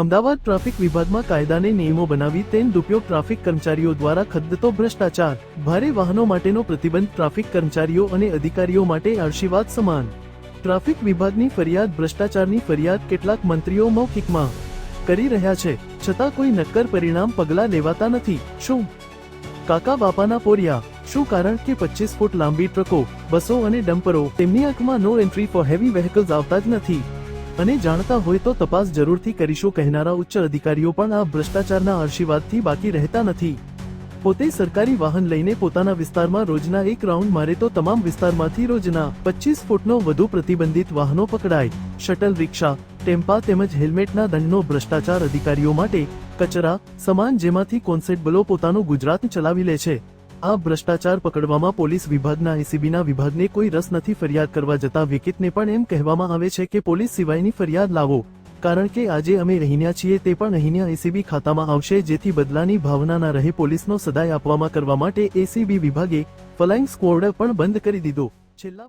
Ahmedabad traffic વિભાગમાં કાયદાને નિયમો બનાવી તેન દુપયોગ ટ્રાફિક કર્મચારીઓ દ્વારા ખદતો ભ્રષ્ટાચાર. ભારે વાહનો માટેનો પ્રતિબંધ ટ્રાફિક કર્મચારીઓ અને અધિકારીઓ માટે આશીર્વાદ સમાન. ટ્રાફિક વિભાગની ફરિયાદ ભ્રષ્ટાચારની ફરિયાદ કેટલાક મંત્રીઓ મૌખિકમાં કરી રહ્યા છે, છતાં કોઈ નક્કર પરિણામ પગલાં લેવાતા નથી. શું? કાકા બાપાના પોરિયા, શું કારણ કે પચીસ ફૂટ લાંબી ટ્રકો, બસો અને ડમ્પરો તેમની આંખમાં no entry for heavy vehicles આવતા જ નથી? અને જાણતા હોય તો તપાસ જરૂરથી કરીશું, કહેનારા ઉચ્ચ અધિકારીઓ પણ આ ભ્રષ્ટાચારના આશીર્વાદથી બાકી રહેતા નથી. પોતે સરકારી વાહન લઈને પોતાના વિસ્તારમાં રોજના એક રાઉન્ડ મારે તો તમામ વિસ્તારમાંથી રોજના પચીસ ફૂટનો વધુ પ્રતિબંધિત વાહનો પકડાય. શટલ રિક્ષા, ટેમ્પા તેમજ હેલ્મેટના દંડનો ભ્રષ્ટાચાર અધિકારીઓ માટે કચરા, સમાન જેમાંથી કોન્સેટબલો પોતાનું ગુજરાત ચલાવી લે છે. આ ભ્રષ્ટાચાર પકડવામાં પોલીસ વિભાગના એસીબીના વિભાગને કોઈ રસ નથી ફરિયાદ કરવા જતા વિકિતને પણ એમ કહેવામાં આવે છે કે પોલીસ સિવાયની ફરિયાદ લાવો. કારણ કે આજે અમે રહીન્યા છીએ તે પણ અહીંયા એસીબી ખાતામાં આવશે જેથી બદલાની ભાવના ના રહે પોલીસનો સદાય આપવામાં કરવા માટે એસીબી વિભાગે ફલાઇંગ સ્કવોડ પણ બંધ કરી દીધો. છેલ્લા